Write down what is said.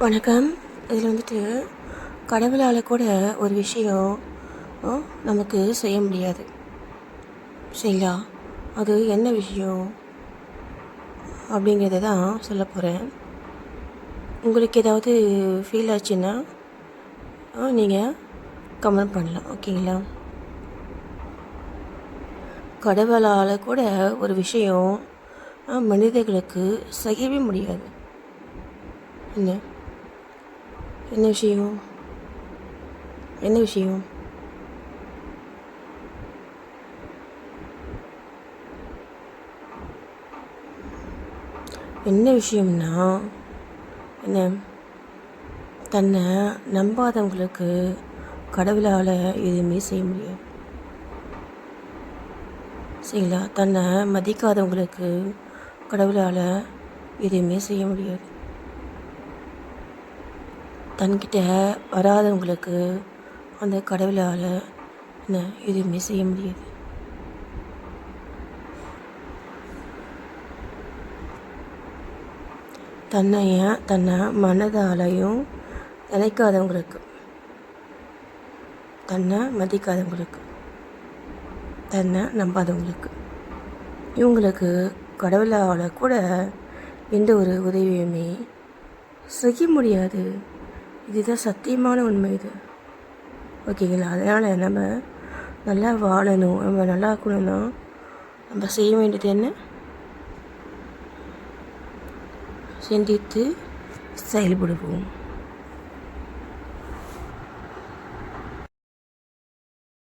வணக்கம். இதில் வந்துட்டு கடவுளால் கூட ஒரு விஷயம் நமக்கு செய்ய முடியாது. சரிங்களா? அது என்ன விஷயம் அப்படிங்கிறத தான் சொல்ல போகிறேன். உங்களுக்கு ஏதாவது ஃபீல் ஆச்சுன்னா நீங்கள் கமெண்ட் பண்ணலாம். ஓகேங்களா? கடவுளால் கூட ஒரு விஷயம் மனிதர்களுக்கு செய்யவே முடியாது. என்ன? என்ன விஷயம் என்ன விஷயம் என்ன விஷயம்னா என்ன தன்னை நம்பாதவங்களுக்கு கடவுளால் எதுவுமே செய்ய முடியாது சரிங்களா தன்னை மதிக்காதவங்களுக்கு கடவுளால் எதுவுமே செய்ய முடியாது தன்கிட்ட வராதவங்களுக்கு அந்த கடவுளால் என்ன எதுவுமே செய்ய முடியாது. தன்னைய தன்னை மனதாலையும் நினைக்காதவங்களுக்கு தன்னை மதிக்காதவங்களுக்கு தன்னை நம்பாதவங்களுக்கு இவங்களுக்கு கடவுளால் கூட எந்த ஒரு உதவியுமே செய்ய முடியாது. இதுதான் சத்தியமான உண்மை இது. ஓகேங்களா? அதனால் நம்ம நல்லா வாழணும். நம்ம நல்லா இருக்கணும்னா நம்ம செய்ய வேண்டியது என்ன? சிந்தித்து செயல்படுவோம்.